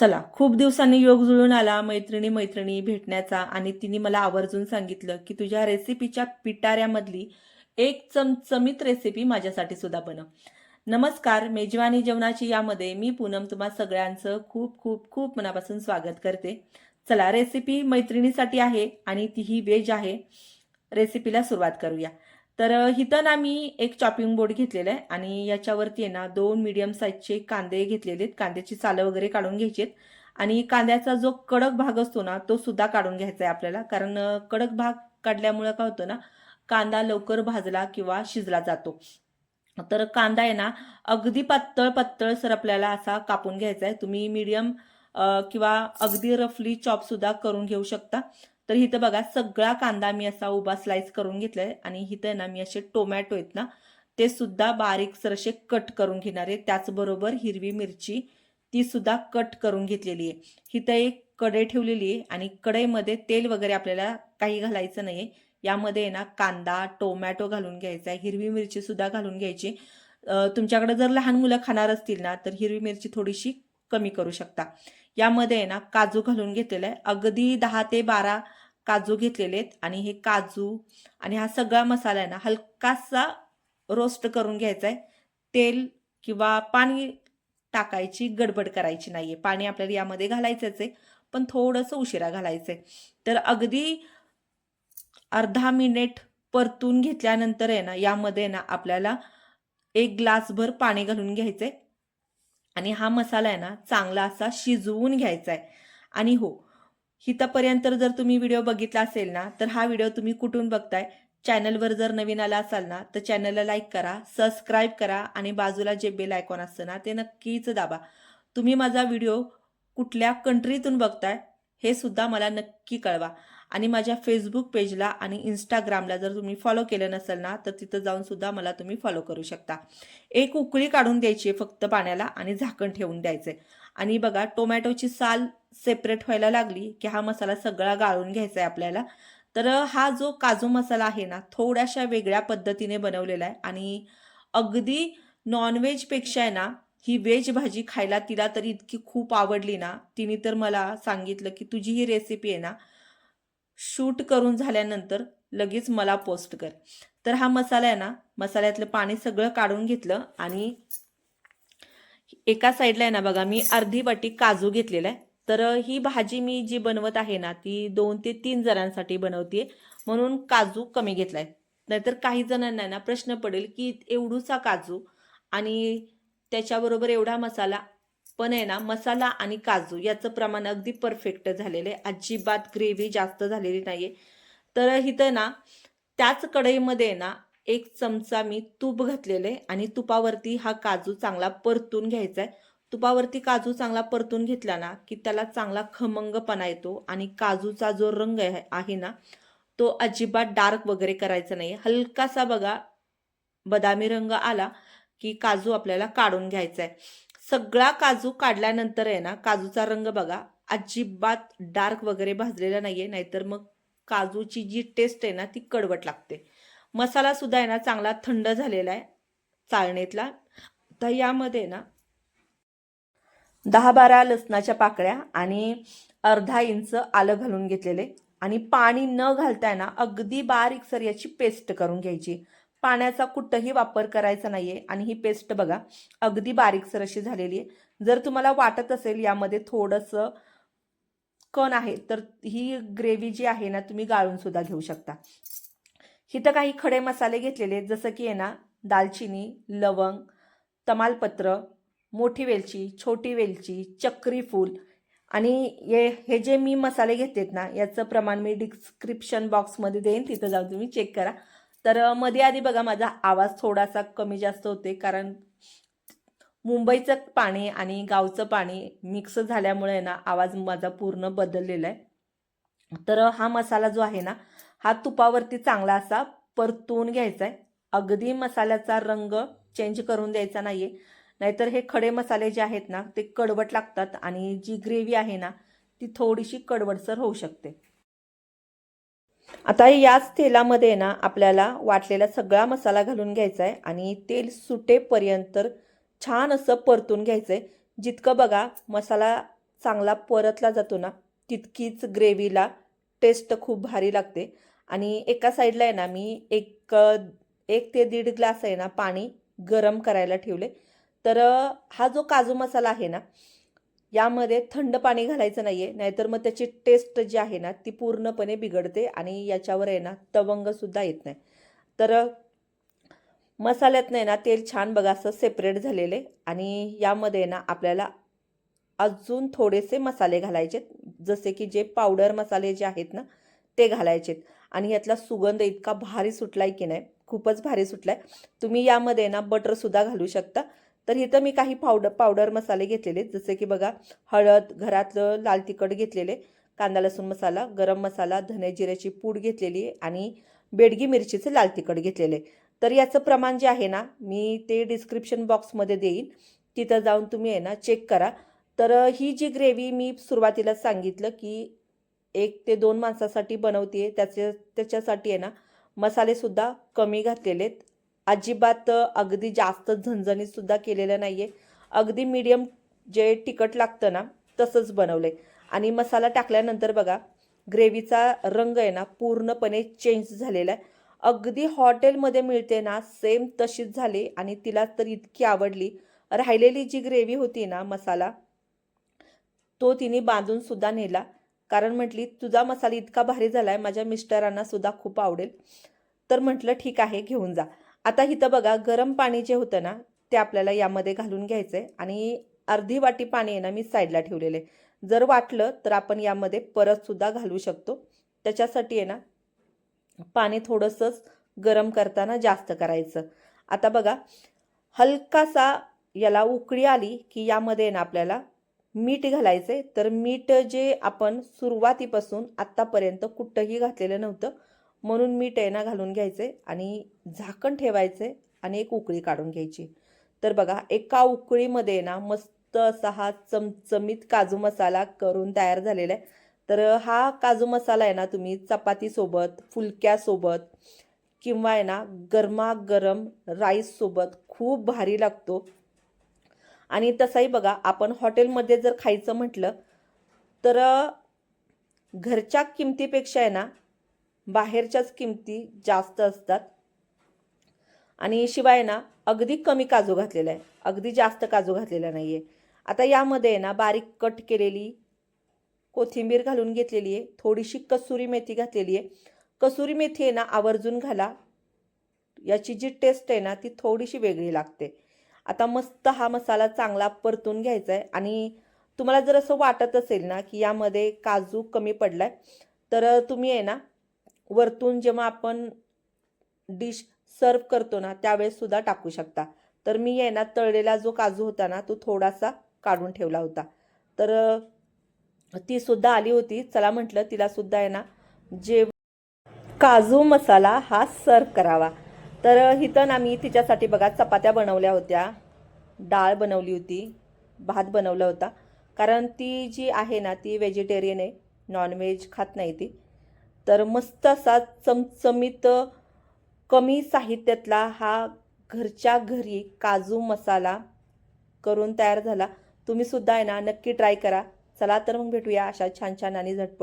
चला खूप दिवसांनी योग जुळून आला मैत्रिणी मैत्रिणी भेटण्याचा आणि तिने मला आवर्जून सांगितलं की तुझ्या रेसिपीच्या पिटाऱ्यामधली एक चमचमीत रेसिपी माझ्यासाठी सुद्धा बनव. नमस्कार मेजवानी जेवणाची यामध्ये मी पूनम तुम्हा सगळ्यांचं खूप खूप खूप मनापासून स्वागत करते. चला रेसिपी मैत्रिणीसाठी आहे आणि तीही वेज आहे. रेसिपीला सुरुवात करूया. तर हिथं इथं ना मी एक चॉपिंग बोर्ड घेतलेला आहे आणि याच्यावरती आहे ना दोन मीडियम साईजचे कांदे घेतलेले आहेत. कांद्याची सालं वगैरे काढून घ्यायची आहेत. आणि कांद्याचा जो कडक भाग असतो ना तो सुद्धा काढून घ्यायचा आहे आपल्याला. कारण कडक भाग काढल्यामुळे काय होतं ना कांदा लवकर भाजला किंवा शिजला जातो. तर कांदा आहे ना अगदी पातळ पातळ सर आपल्याला असा कापून घ्यायचा आहे. तुम्ही मीडियम किंवा अगदी रफली चॉप सुद्धा करून घेऊ शकता. तर इथं बघा सगळा कांदा मी असा उभा स्लाइस करून घेतलाय आणि इथं ना मी असे टोमॅटो आहेत ना ते सुद्धा बारीक सरसे कट करून घेणार आहे. त्याचबरोबर हिरवी मिरची ती सुद्धा कट करून घेतलेली आहे. इथं एक कढई ठेवलेली आहे आणि कढईमध्ये तेल वगैरे आपल्याला काही घालायचं नाही आहे यामध्ये आहे ना कांदा टोमॅटो घालून घ्यायचा आहे हिरवी मिरची सुद्धा घालून घ्यायची. तुमच्याकडे जर लहान मुलं खाणार असतील ना तर हिरवी मिरची थोडीशी कमी करू शकता. यामध्ये आहे ना काजू घालून घेतलेला आहे. अगदी दहा ते बारा काजू घेतलेले आहेत आणि हे काजू आणि हा सगळा मसाला आहे ना हलकासा रोस्ट करून घ्यायचा आहे तेल किंवा पाणी टाकायची गडबड करायची नाही आहे पाणी आपल्याला यामध्ये घालायचंच आहे पण थोडंसं उशिरा घालायचं आहे तर अगदी अर्धा मिनिट परतून घेतल्यानंतर आहे ना यामध्ये ना आपल्याला एक ग्लासभर पाणी घालून घ्यायचं आहे आणि हा मसाला आहे ना चांगला असा शिजवून घ्यायचा आहे आणि हो हितापर्यंत जर तुम्ही व्हिडिओ बघितला असेल ना तर हा व्हिडिओ तुम्ही कुठून बघताय? चॅनलवर जर नवीन आला असाल ना तर चॅनलला लाईक करा सबस्क्राईब करा आणि बाजूला जे बेल आयकॉन असतं ना ते नक्कीच दाबा. तुम्ही माझा व्हिडिओ कुठल्या कंट्रीतून बघताय हे सुद्धा मला नक्की कळवा. आणि माझ्या फेसबुक पेजला आणि इंस्टाग्रामला जर तुम्ही फॉलो केलं नसेल ना तर तिथं जाऊन सुद्धा मला तुम्ही फॉलो करू शकता. एक उकळी काढून द्यायची आहे फक्त पाण्याला आणि झाकण ठेवून द्यायचंय. आणि बघा टोमॅटोची साल सेपरेट व्हायला लागली की हा मसाला सगळा गाळून घ्यायचा आहे आपल्याला. तर हा जो काजू मसाला आहे ना थोड्याशा वेगळ्या पद्धतीने बनवलेला आहे आणि अगदी नॉनव्हेजपेक्षा आहे ना ही व्हेज भाजी खायला तिला तर इतकी खूप आवडली ना तिने तर मला सांगितलं की तुझी ही रेसिपी आहे ना शूट करून झाल्यानंतर लगेच मला पोस्ट कर. तर हा मसाला आहे ना मसाल्यातलं पाणी सगळं काढून घेतलं आणि एका साईडला आहे ना बघा मी अर्धी वाटी काजू घेतलेला आहे. तर ही भाजी मी जी बनवत आहे ना ती दोन ते तीन जणांसाठी बनवते. म्हणून काजू कमी घेतलाय. नाहीतर काही जणांना ना प्रश्न पडेल की एवढूसा काजू आणि त्याच्याबरोबर एवढा मसाला पण आहे ना मसाला आणि काजू याचं प्रमाण अगदी परफेक्ट झालेलं आहे. अजिबात ग्रेव्ही जास्त झालेली नाही आहे तर इथं ना त्याच कढईमध्ये आहे ना एक चमचा मी तूप घातलेले आणि तुपावरती हा काजू चांगला परतून घ्यायचा आहे. तुपावरती काजू चांगला परतून घेतला ना की त्याला चांगला खमंगपणा येतो आणि काजूचा जो रंग आहे आहे ना तो अजिबात डार्क वगैरे करायचा नाही हलकासा बघा बदामी रंग आला की काजू आपल्याला काढून घ्यायचा आहे सगळा काजू काढल्यानंतर आहे ना काजूचा रंग बघा अजिबात डार्क वगैरे भाजलेला नाहीये नाहीतर मग काजूची जी टेस्ट आहे ना ती कडवट लागते. मसाला सुद्धा आहे ना चांगला थंड झालेला आहे चाळणीतला. तर यामध्ये ना दहा बारा लसणाच्या पाकळ्या आणि अर्धा इंच आलं घालून घेतलेले. आणि पाणी न घालताय ना अगदी बारीक सर याची पेस्ट करून घ्यायची. पाण्याचा कुठंही वापर करायचा नाहीये आणि ही पेस्ट बघा अगदी बारीकसर अशी झालेली आहे. जर तुम्हाला वाटत असेल यामध्ये थोडंसं कण आहे तर ही ग्रेव्ही जी आहे ना तुम्ही गाळून सुद्धा घेऊ शकता. इथं काही खडे मसाले घेतलेले आहेत जसं की आहे ना दालचिनी लवंग तमालपत्र मोठी वेलची छोटी वेलची चक्री फूल. आणि हे हे जे मी मसाले घेतलेत ना याचं प्रमाण मी डिस्क्रिप्शन बॉक्समध्ये देईन तिथं जाऊन तुम्ही चेक करा. तर मध्ये आधी बघा माझा आवाज थोडासा कमी जास्त होते कारण मुंबईचं पाणी आणि गावचं पाणी मिक्स झाल्यामुळे ना आवाज माझा पूर्ण बदललेला आहे. तर हा मसाला जो आहे ना हा तुपावरती चांगला असा परतून घ्यायचा आहे. अगदी मसाल्याचा रंग चेंज करून द्यायचा नाही आहे नाहीतर हे खडे मसाले जे आहेत ना ते कडवट लागतात आणि जी ग्रेव्ही आहे ना ती थोडीशी कडवटसर होऊ शकते. आता याच तेलामध्ये ना आपल्याला वाटलेला सगळा मसाला घालून घ्यायचा आहे आणि तेल सुटेपर्यंत छान असं परतून घ्यायचं आहे जितकं बघा मसाला चांगला परतला जातो ना तितकीच ग्रेव्हीला टेस्ट खूप भारी लागते. आणि एका साईडला आहे ना मी एक एक ते दीड ग्लास आहे ना पाणी गरम करायला ठेवले तर हा जो काजू मसाला आहे ना यामध्ये थंड पाणी घालायचं नाही आहे नाहीतर मग त्याची टेस्ट जी आहे ना ती पूर्णपणे बिघडते आणि याच्यावर आहे ना तवंगसुद्धा येत नाही. तर मसाल्यात नाही ना तेल छान बघा असं सेपरेट झालेले आणि यामध्ये ना आपल्याला अजून थोडेसे मसाले घालायचे जसे की जे पावडर मसाले जे आहेत ना ते घालायचेत. आणि यातला सुगंध इतका भारी सुटलाय की नाही खूपच भारी सुटलाय. तुम्ही यामध्ये ना बटरसुद्धा घालू शकता. तर इथं मी काही पावडर पावडर मसाले घेतलेले. जसे की बघा हळद घरातलं लाल तिखट घेतलेले. कांदा लसूण मसाला गरम मसाला धने जिऱ्याची पूड घेतलेली आहे आणि बेडगी मिरचीचं लाल तिखट घेतलेले. तर याचं प्रमाण जे आहे ना मी ते डिस्क्रिप्शन बॉक्समध्ये देईन. तिथं जाऊन तुम्ही आहे ना चेक करा. तर ही जी ग्रेव्ही मी सुरुवातीला सांगितलं की एक ते दोन माणसासाठी बनवते त्याचे त्याच्यासाठी आहे ना मसालेसुद्धा कमी घातलेले आहेत अजिबात अगदी जास्त झणझणीतसुद्धा केलेलं नाही आहे अगदी मीडियम जे तिखट लागतं ना तसंच बनवलं आहे आणि मसाला टाकल्यानंतर बघा ग्रेव्हीचा रंग आहे ना पूर्णपणे चेंज झालेला आहे. अगदी हॉटेलमध्ये मिळते ना सेम तशीच झाली आणि तिला तर इतकी आवडली. राहिलेली जी ग्रेव्ही होती ना मसाला तो तिने बांधून सुद्धा नेला. कारण म्हटली तुझा मसाला इतका भारी झाला आहे माझ्या मिस्टरांना सुद्धा खूप आवडेल. तर म्हटलं ठीक आहे घेऊन जा. आता इथं बघा गरम पाणी जे होतं ना ते आपल्याला यामध्ये घालून घ्यायचं आहे आणि अर्धी वाटी पाणी आहे ना मी साईडला ठेवलेलं आहे. जर वाटलं तर आपण यामध्ये परतसुद्धा घालू शकतो. त्याच्यासाठी आहे ना पाणी थोडंसंच गरम करताना जास्त करायचं. आता बघा हलकासा याला उकळी आली की यामध्ये आहे ना आपल्याला मीठ घालायचे तर मीठ जे आपण सुरुवातीपासून आत्तापर्यंत कुठंही घातलेलं नव्हतं म्हणून मी आहे घालून घ्यायचे आणि झाकण ठेवायचे आणि एक उकळी काढून घ्यायची. तर बघा एका उकळीमध्ये ना मस्त असा हा चमचमीत काजू मसाला करून तयार झालेला आहे. तर हा काजू मसाला आहे ना तुम्ही चपातीसोबत फुलक्यासोबत किंवा आहे ना गरमागरम राईससोबत खूप भारी लागतो. आणि तसाही बघा आपण हॉटेलमध्ये जर खायचं म्हटलं तर घरच्या किमतीपेक्षा आहे ना बाहेरच्याच किमती जास्त असतात. आणि शिवाय ना अगदी कमी काजू घातलेला आहे. अगदी जास्त काजू घातलेला नाही आहे आता यामध्ये आहे ना बारीक कट केलेली कोथिंबीर घालून घेतलेली आहे. थोडीशी कसुरी मेथी घातलेली आहे. कसुरी मेथी आहे ना आवर्जून घाला. याची जी टेस्ट आहे ना ती थोडीशी वेगळी लागते. आता मस्त हा मसाला चांगला परतून घ्यायचा आहे. आणि तुम्हाला जर असं वाटत असेल ना की यामध्ये काजू कमी पडला आहे तर तुम्ही आहे ना वरतून जेव्हा आपण डिश सर्व करतो ना त्यावेळेस सुद्धा टाकू शकता. तर मी आहे ना तळलेला जो काजू होता ना तो थोडासा काढून ठेवला होता. तर ती सुद्धा आली होती. चला म्हटलं तिला सुद्धा आहे ना जे काजू मसाला हा सर्व करावा. तर इथं ना मी तिच्यासाठी बघा चपात्या बनवल्या होत्या. डाळ बनवली होती. भात बनवला होता. कारण ती जी आहे ना ती व्हेजिटेरियन आहे. नॉनव्हेज खात नाही ती. तर मस्त असा चमचमीत कमी साहित्यातला हा घरच्या घरी काजू मसाला करून तयार झाला. तुम्ही सुद्धा आहे ना नक्की ट्राय करा. चला तर मग भेटूया अशा छान छान आणि झटपट